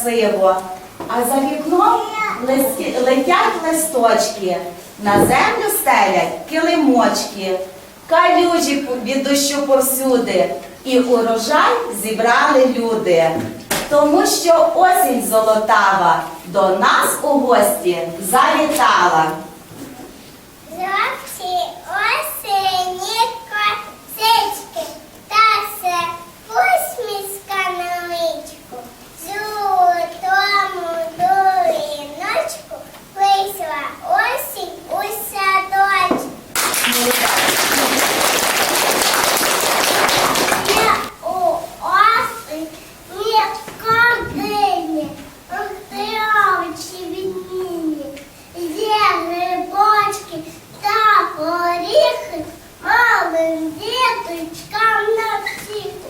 красиво, а за вікном летять листочки, на землю стелять килимочки, калюжі від дощу повсюди, і урожай зібрали люди. Тому що осінь золотава до нас у гості завітала. Осені косички, та все посмішка вийшла осінь у садочку. Я у осінь не кадині, травичі відмінні. Є грибочки та горіхи малим діточкам на всіку.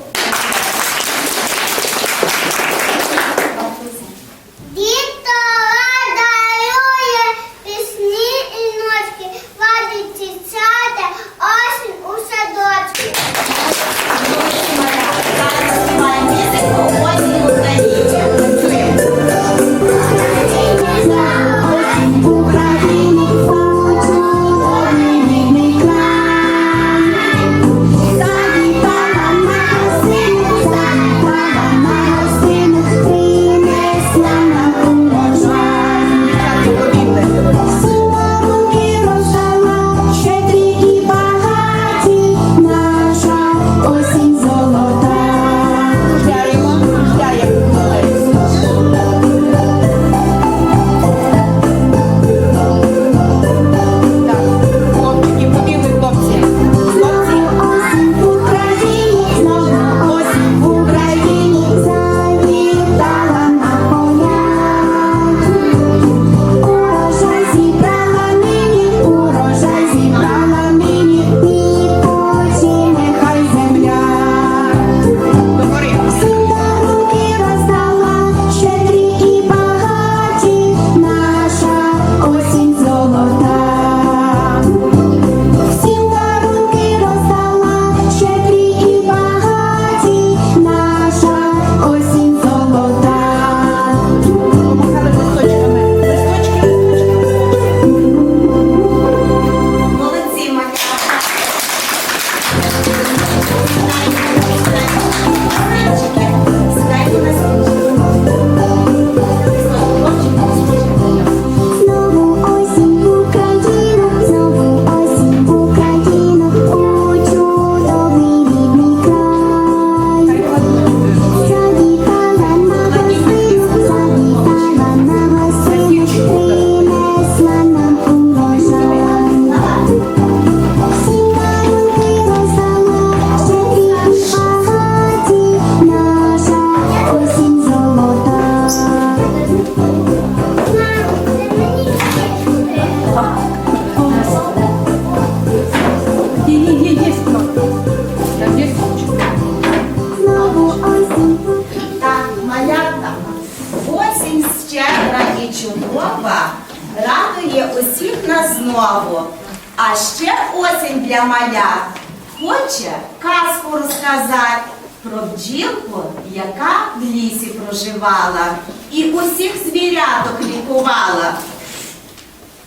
Звіряток.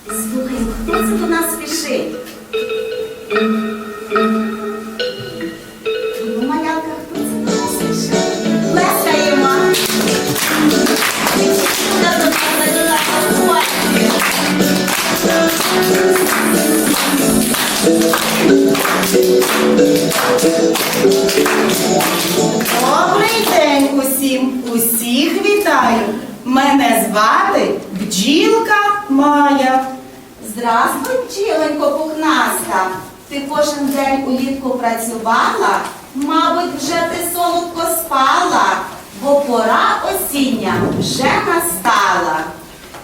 Слухай, хто це до нас спішить? Ну, малятка, хто це до нас спішить? Плескаємо. Добрий день усім, усіх вітаю. Мене звати бджілка Майя. Здравствуй, бджіленько пухнаста. Ти кожен день улітку працювала, мабуть, вже ти солодко спала, бо пора осіння вже настала.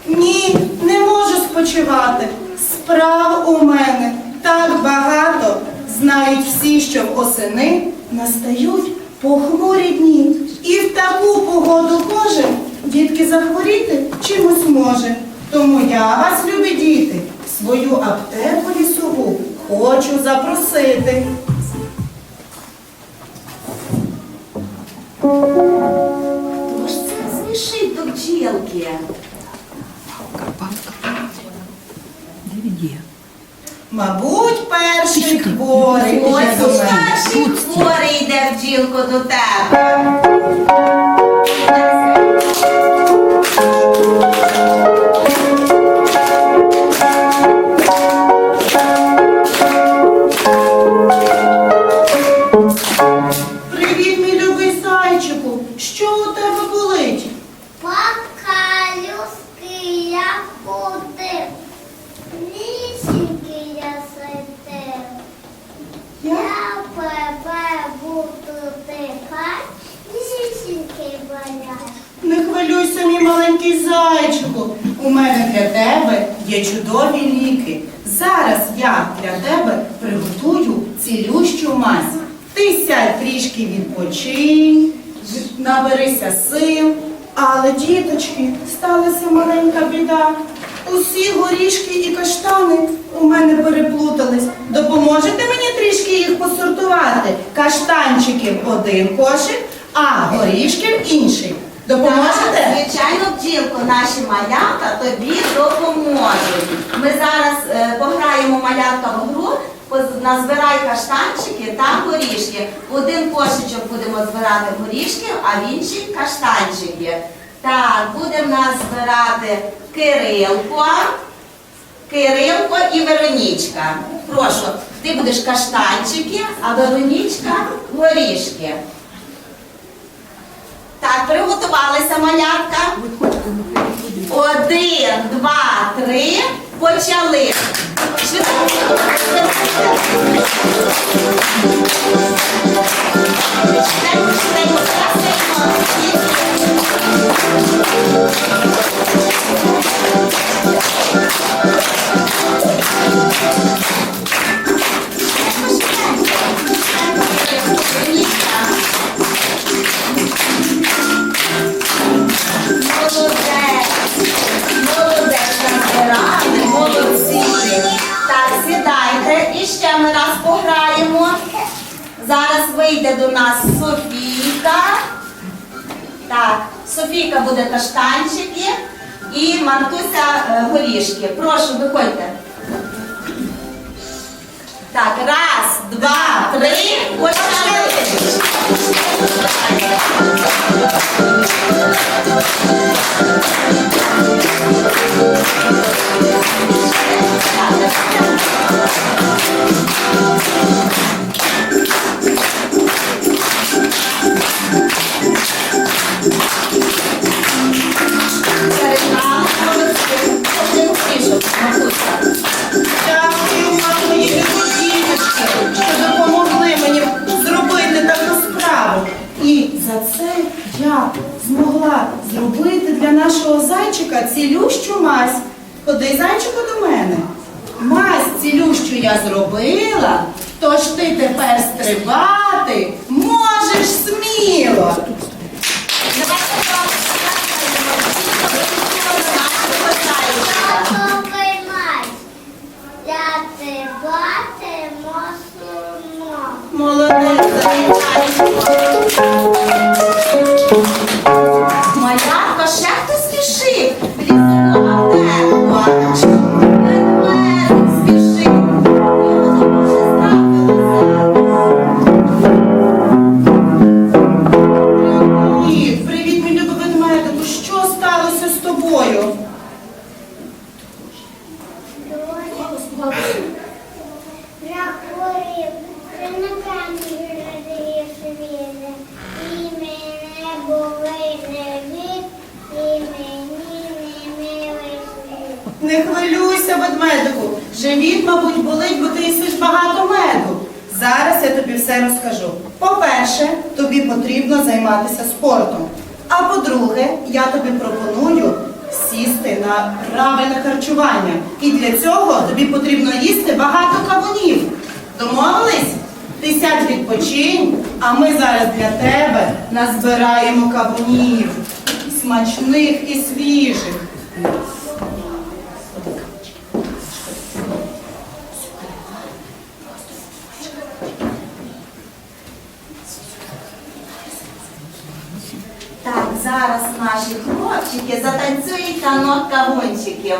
Ні, не можу спочивати. Справ у мене так багато. Знають всі, що в осени настають похмурі дні. І в таку погоду кожен дітки захворіти чимось може. Тому я вас, любі діти, в свою аптеку лісову хочу запросити. Хто ж це смішить до бджілки? Де він є? Мабуть, перший хворий. Ось перший хворий йде бджілко до тебе. Маленький зайчику. У мене для тебе є чудові ліки. Зараз я для тебе приготую цілющу мазь. Ти сядь трішки відпочинь, наберися сил. Але, діточки, сталася маленька біда. Усі горішки і каштани у мене переплутались. Допоможете мені трішки їх посортувати? Каштанчиків один кошик, а горішків інший. Допоможете? Звичайно, бджілко, наші малята тобі допоможуть. Ми зараз е, пограємо малятка в гру, назбирай каштанчики та горішки. В один кошечок будемо збирати горішки, а в інший каштанчики. Так, будемо нас збирати Кирилко, Кирилко і Веронічка. Прошу, ти будеш каштанчики, а Веронічка горішки. Так, приготувалися малятка. Один, два, три. Почали. Швидко. Швиденько, ще ми раз пограємо. Зараз вийде до нас Софійка. Так, Софійка буде каштанчики і Мартуся е, горішки. Прошу, виходьте. Так, раз, два, три, почали. Перед зайчика цілющу мазь. Ходи, зайчику, до мене. Мазь цілющу я зробила, тож ти тепер стрибати По-перше, тобі потрібно займатися спортом. А по-друге, я тобі пропоную сісти на правильне харчування. І для цього тобі потрібно їсти багато кавунів. Домовились? Ти сядь відпочинь, а ми зараз для тебе назбираємо кавунів. Смачних і свіжих. Так, зараз наші хлопчики затанцюють танок кавунчиків.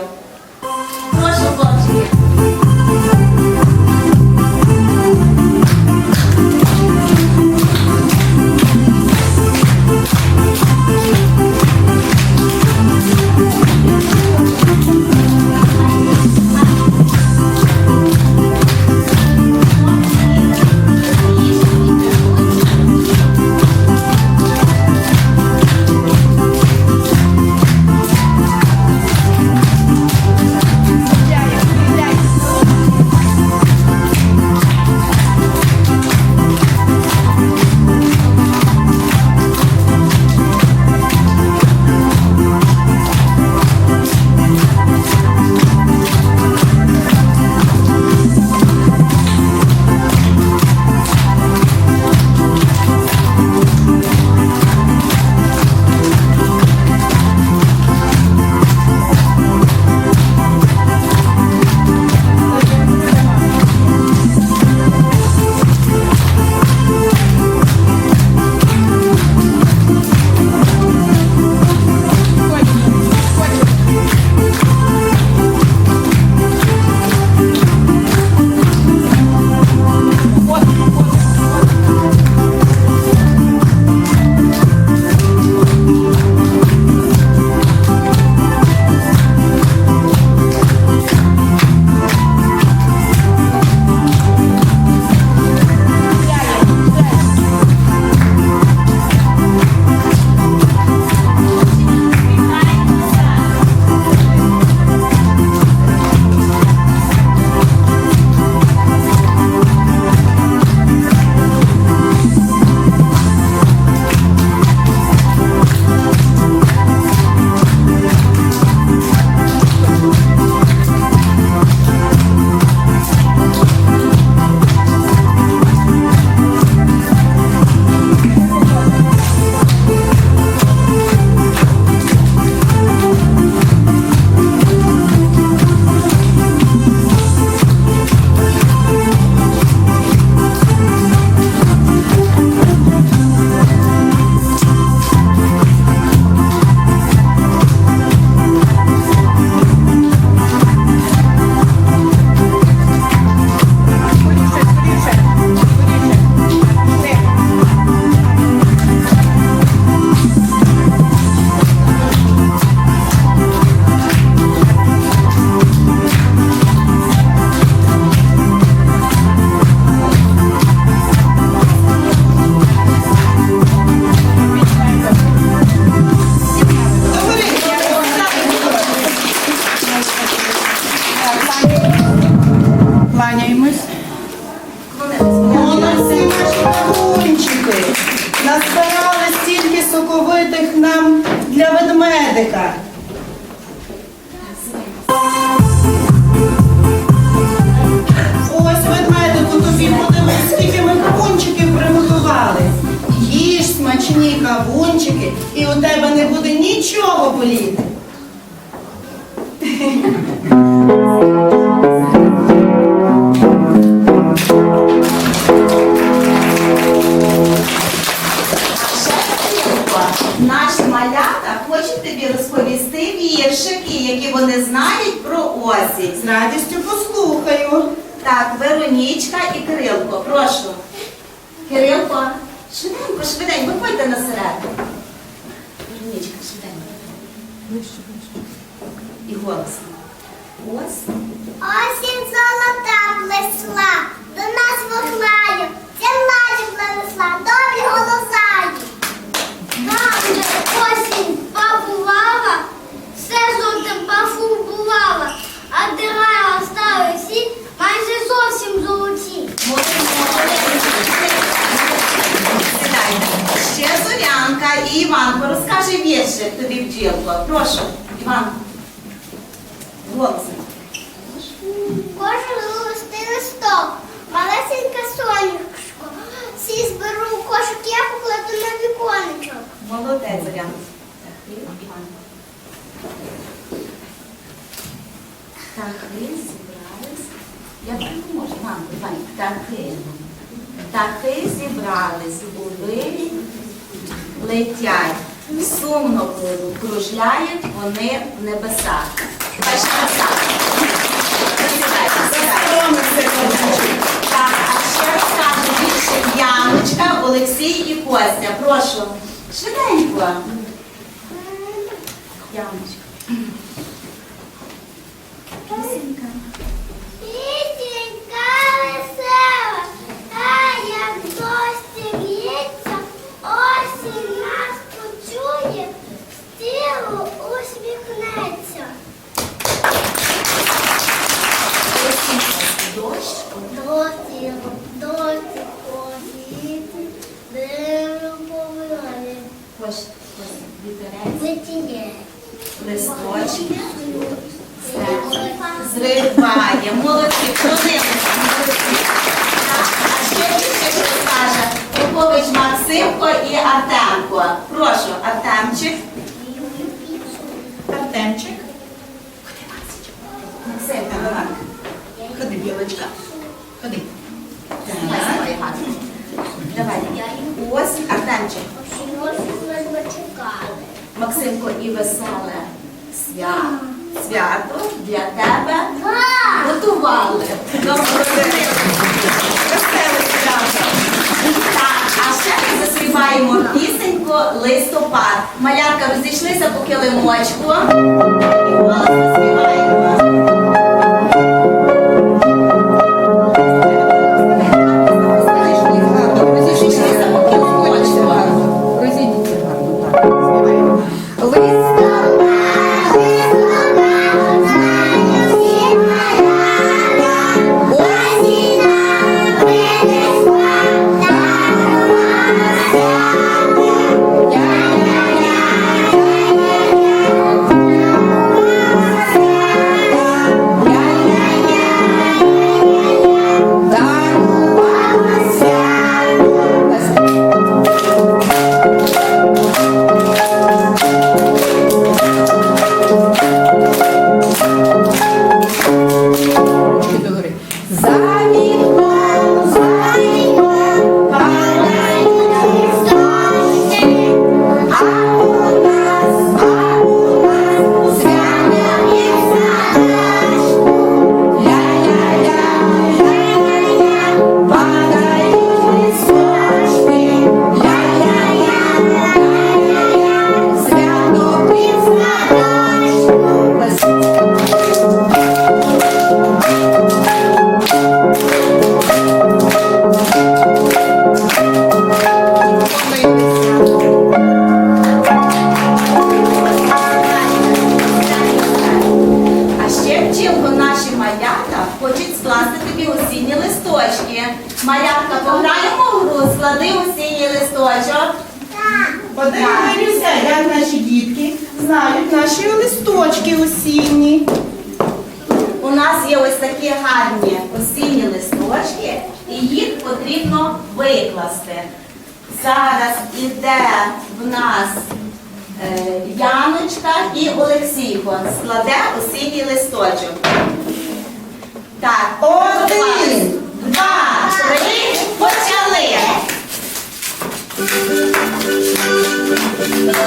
Кланяємось. Молодці наші кавунчики. Назбирали стільки соковитих нам для ведмедика. Ось ведмедику тобі подивись, скільки ми кавунчиків приготували. Їж смачні кавунчики, і у тебе не буде нічого боліти. Тобі розповісти віршики, які вони знають про осінь. З радістю послухаю. Так, Веронічка і Кирилко, прошу. Кирилко, швиденько, швиденько, виходьте на середину. Веронічка, швиденько. І голосно. Ось. Осінь золота плесла, до нас вогнаю, земля принесла, добрі голосають. Там, де осінь побувала, все жовтим пофарбувала, а дерева стали всі майже зовсім золоті. Ще Зорянка і Іванко розкаже віршик тобі бджілко. Прошу, Іван. Голосно. Кожен листий листок, малесеньке сонечко. Всі зберу кошик, я покладу на віконечок. Молодець, Зорянка. Так. Птахи зібрались. Я так можу, Іван, Іван. Птахи. Птахи зібрались у вирі, летять. Сумно кружляють вони в небесах. Козачок. Так, а ще розкажу більше Яночка, Олексій і Костя. Прошу. Швиденько. Яночка. Пісенька. Пісенька весела, та як дощ б'ється, осінь нас почує, стілу усміхнеться. Дощ. Досі, досі ходити, дерево повинає, Костя. Костя. Вітерець. летіє. Листочки. Все. Зриває. Молодці. Хвилиночку. Молодці. Так, А ще більше що скаже Попович Максимко і Артемко. Прошу, Артемчик. Артемчик. Максимко, давай. Ходи, білочка. Ходи. Давай. Ось Артемчик. Максимко і веселе свято. Свято для тебе готували. Добре. Веселий свято. Так, а ще ми заспіваємо пісеньку листопад. Малярка розійшлися по килимочку. І голос співаємо.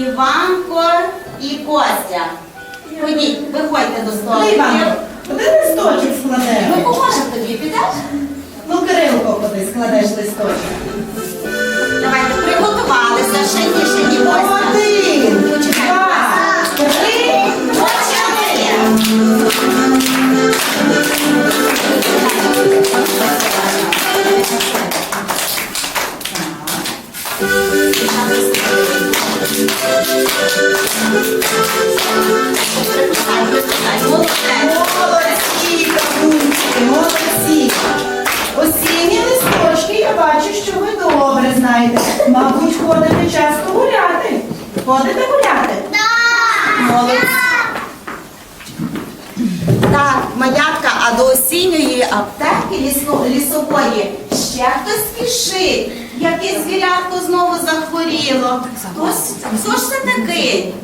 Іванко і Костя. Ходіть, виходьте до столу. Іван, один листочок Ми складемо. поможемо тобі, підеш? Ну, Кирилко, ходи, складеш листочок. Давайте приготувалися, ще ні, ще ні, Костя. Один, два, три. Почали! Молодці, кавунчики, молодці. Осінні листочки, я бачу, що ви добре знаєте. Мабуть, ходите часто гуляти. Ходите гуляти? Молодці. Так, малятка, а до осінньої аптеки лісової ще хтось спішить. Яке звірятко знову захворіло. Хто ж це такий?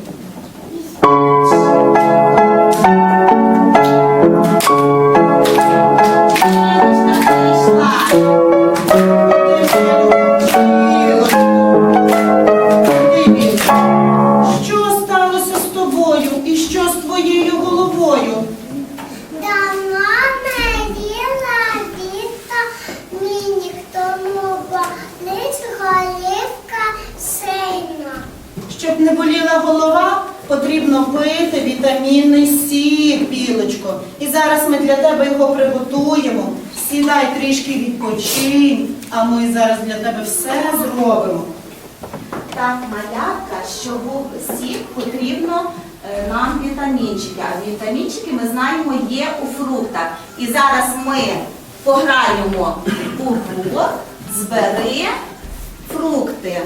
Зараз ми для тебе його приготуємо. Сідай трішки відпочинь, а ми зараз для тебе все зробимо. Так, малятка, що був сік, потрібно е, нам вітамінчики. А вітамінчики ми знаємо є у фруктах. І зараз ми пограємо у гру, збери фрукти.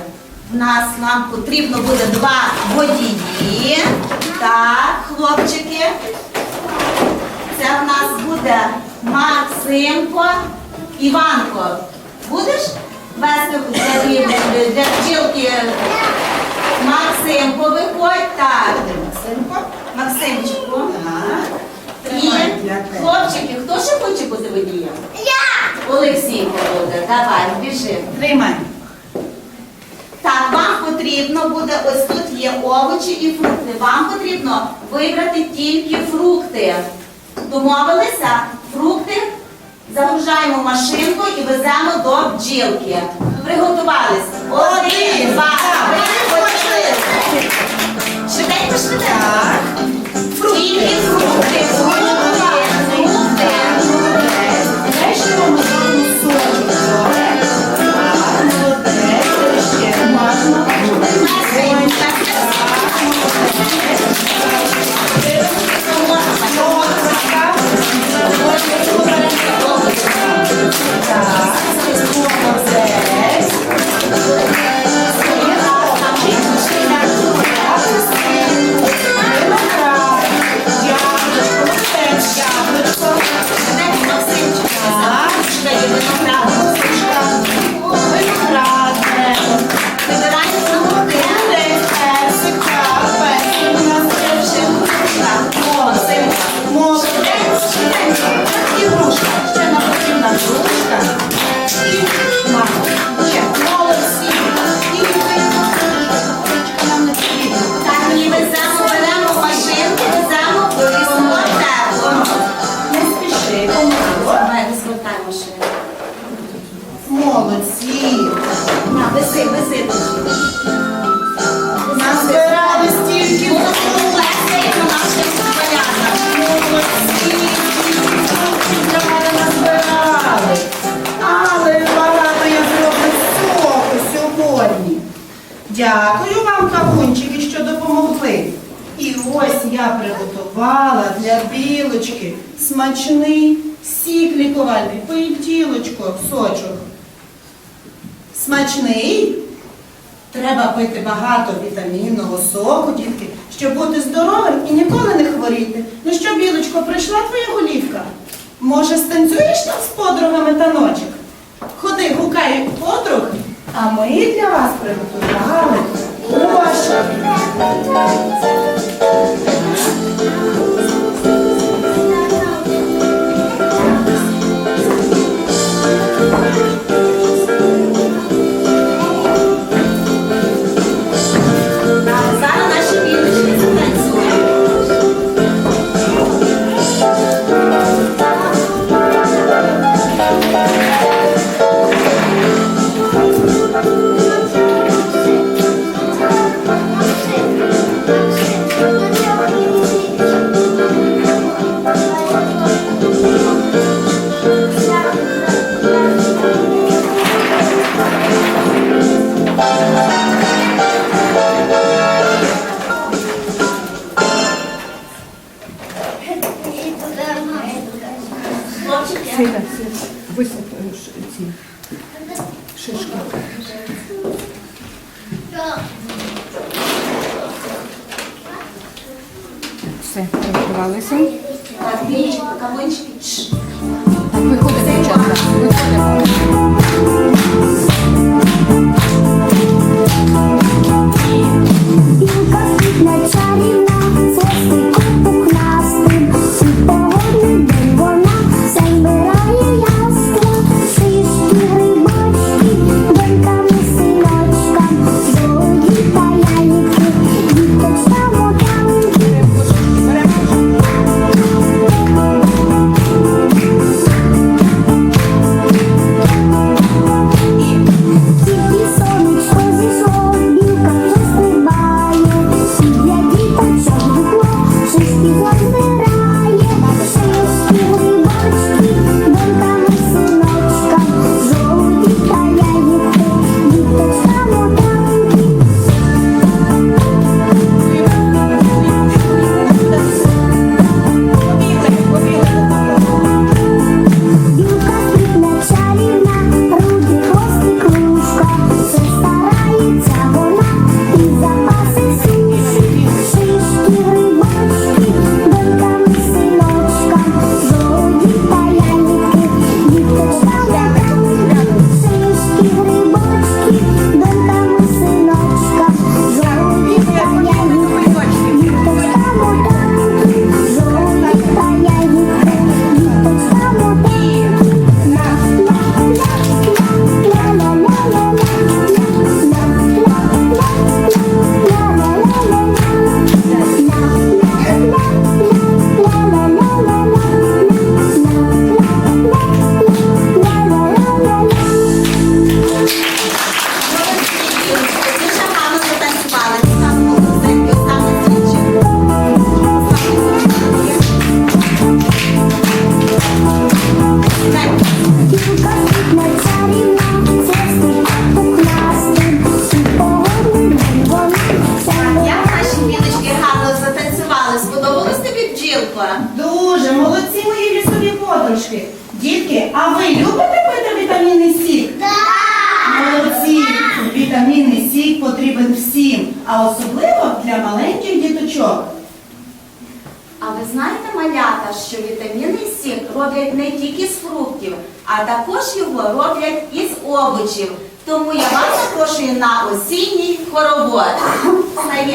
В нас нам потрібно буде два водії. Так, хлопчики. Це в нас буде Максимко, Іванко. Будеш вести для, бджілки Максимко, виходь. Так, Максимко, Максимчику. І хлопчики, хто ще хоче бути водієм? Я! Олексійко буде. Давай, біжи. Тримай. Так, вам потрібно буде, ось тут є овочі і фрукти. Вам потрібно вибрати тільки фрукти. Домовилися? Фрукти загружаємо в машинку і веземо до бджілки. Приготувалися. Один, два, три, почали. Швиденько, швиденько. Так. Фрукти, фрукти, фрукти. 고맙습니다. Дякую вам, кавунчики, що допомогли. І ось я приготувала для білочки смачний сік лікувальний. Тілочко, сочок. Смачний? Треба пити багато вітамінного соку, дітки, щоб бути здоровим і ніколи не хворіти. Ну що, білочко, прийшла твоя голівка? Може, станцюєш там з подругами таночок? Ходи, гукай подруг, а ми для вас приготували кошик.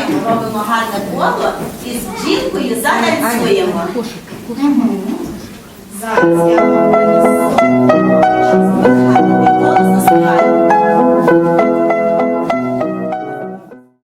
Ми робимо гарне коло і з жінкою заданцюємо. Зараз я